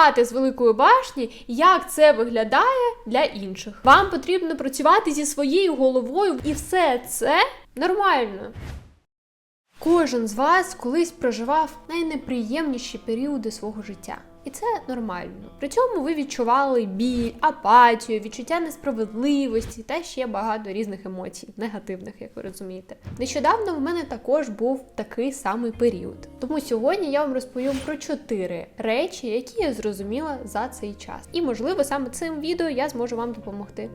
чхати з великої башні, як це виглядає для інших. Вам потрібно працювати зі своєю головою, і все це нормально. Кожен з вас колись проживав найнеприємніші періоди свого життя. І це нормально. При цьому ви відчували біль, апатію, відчуття несправедливості та ще багато різних емоцій, негативних, як ви розумієте. Нещодавно в мене також був такий самий період. Тому сьогодні я вам розповім про чотири речі, які я зрозуміла за цей час. І можливо саме цим відео я зможу вам допомогти.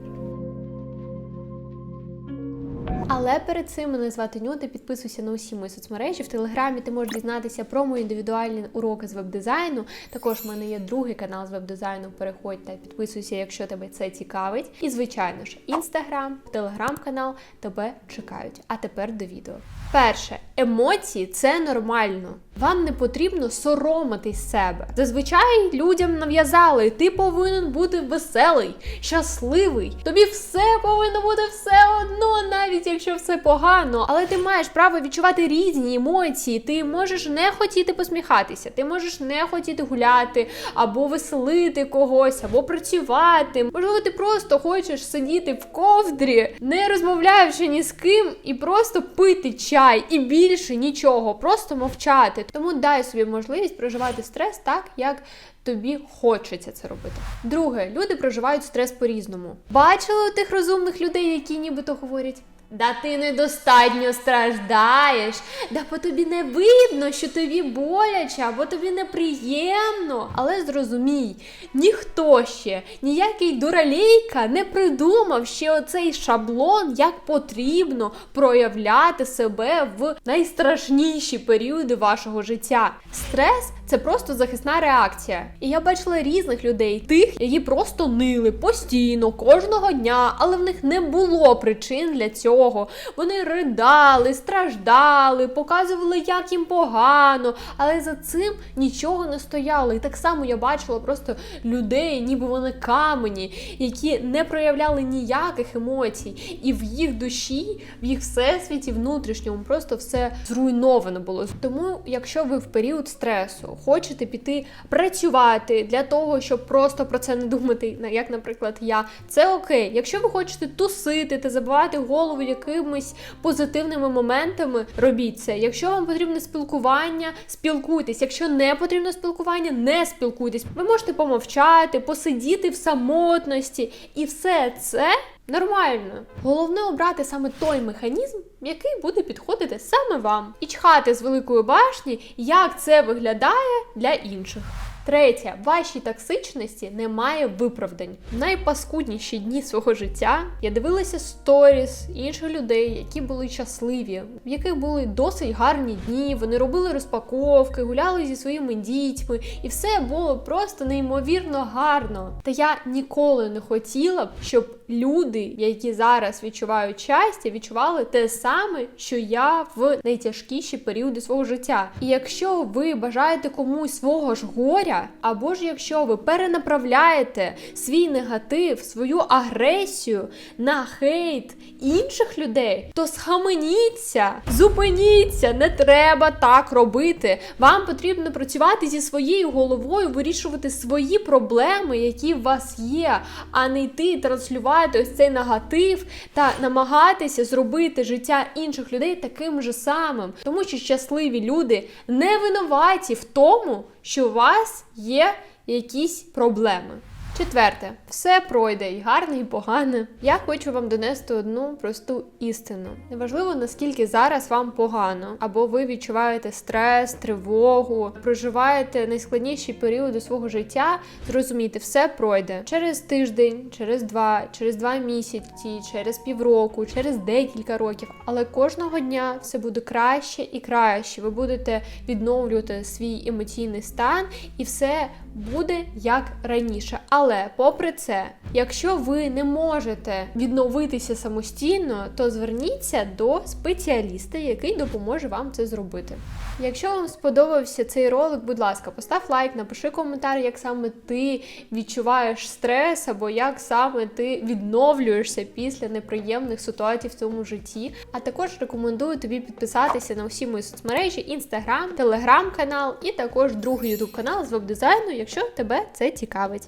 Але перед цим мене звати Нюта, підписуйся на усі мої соцмережі. В телеграмі ти можеш дізнатися про мої індивідуальні уроки з веб-дизайну. Також в мене є другий канал з веб-дизайну. Переходь та підписуйся, якщо тебе це цікавить. І, звичайно ж, інстаграм, телеграм-канал тебе чекають. А тепер до відео. Перше, емоції це нормально. Вам не потрібно соромитись себе. Зазвичай людям нав'язали, ти повинен бути веселий, щасливий. Тобі все повинно бути все одно, навіть якщо все погано. Але ти маєш право відчувати різні емоції. Ти можеш не хотіти посміхатися, ти можеш не хотіти гуляти, або веселити когось, або працювати. Можливо, ти просто хочеш сидіти в ковдрі, не розмовляючи ні з ким, і просто пити чай, і більше нічого, просто мовчати. Тому дай собі можливість проживати стрес так, як тобі хочеться це робити. Друге, люди проживають стрес по-різному. Бачили у тих розумних людей, які нібито говорять. Да ти недостатньо страждаєш, да по тобі не видно, що тобі боляче, або тобі неприємно. Але зрозумій, ніхто ще, ніякий дуралейка не придумав ще оцей шаблон, як потрібно проявляти себе в найстрашніші періоди вашого життя. Стрес це просто захисна реакція. І я бачила різних людей, тих, які просто нили постійно, кожного дня, але в них не було причин для цього. Вони ридали, страждали, показували, як їм погано, але за цим нічого не стояло. І так само я бачила просто людей, ніби вони камені, які не проявляли ніяких емоцій, і в їх душі, в їх всесвіті внутрішньому просто все зруйновано було. Тому, якщо ви в період стресу хочете піти працювати для того, щоб просто про це не думати, як, наприклад, я, це окей. Якщо ви хочете тусити та забивати голову якимись позитивними моментами, робіть це. Якщо вам потрібне спілкування, спілкуйтесь. Якщо не потрібно спілкування, не спілкуйтесь. Ви можете помовчати, посидіти в самотності, і все це. Нормально. Головне обрати саме той механізм, який буде підходити саме вам. І чхати з великої башні, як це виглядає для інших. Третє, вашій токсичності немає виправдань. В найпаскудніші дні свого життя я дивилася сторіс інших людей, які були щасливі, в яких були досить гарні дні. Вони робили розпаковки, гуляли зі своїми дітьми, і все було просто неймовірно гарно. Та я ніколи не хотіла б, щоб люди, які зараз відчувають щастя, відчували те саме, що я в найтяжкіші періоди свого життя. І якщо ви бажаєте комусь свого ж горя, або ж якщо ви перенаправляєте свій негатив, свою агресію на хейт інших людей, то схаменіться, зупиніться, не треба так робити. Вам потрібно працювати зі своєю головою, вирішувати свої проблеми, які в вас є, а не йти і транслювати ось цей негатив та намагатися зробити життя інших людей таким же самим, тому що щасливі люди не винуваті в тому, що у вас є якісь проблеми. Четверте, все пройде і гарне, і погане. Я хочу вам донести одну просту істину. Неважливо наскільки зараз вам погано, або ви відчуваєте стрес, тривогу, проживаєте найскладніші періоди свого життя. Зрозумійте, все пройде через тиждень, через два, через два місяці, через півроку, через декілька років. Але кожного дня все буде краще і краще. Ви будете відновлювати свій емоційний стан, і все буде як раніше. Але попри це, якщо ви не можете відновитися самостійно, то зверніться до спеціаліста, який допоможе вам це зробити. Якщо вам сподобався цей ролик, будь ласка, постав лайк, напиши коментар, як саме ти відчуваєш стрес, або як саме ти відновлюєшся після неприємних ситуацій в цьому житті. А також рекомендую тобі підписатися на усі мої соцмережі: інстаграм, телеграм-канал і також другий ютуб канал з веб-дизайну якщо тебе це цікавить.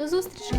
До зустрічі!